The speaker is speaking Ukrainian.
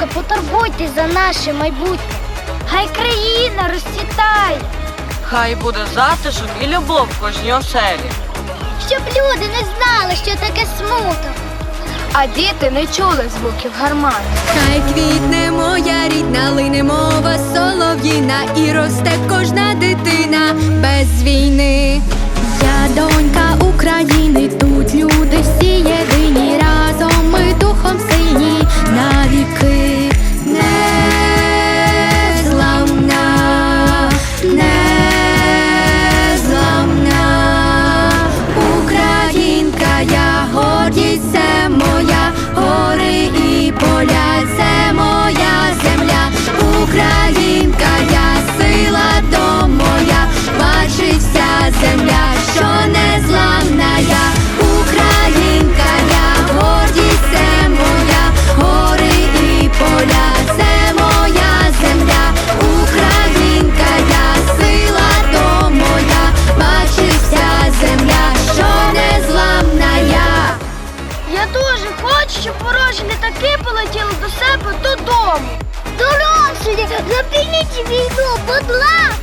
ласка, потурбуйтесь за наше майбутнє. Хай країна розцвітає, Хай буде затишок і любов в кожній оселі. щоб люди не знали, що таке смуток. А діти не чули звуків гармат. Хай квітне моя рідна, лине мова солов'їна і росте кожна дитина без війни. Я донька України, ворожі літаки полетіли до себе додому. Дорослі, зупиніть війну, будь ласка!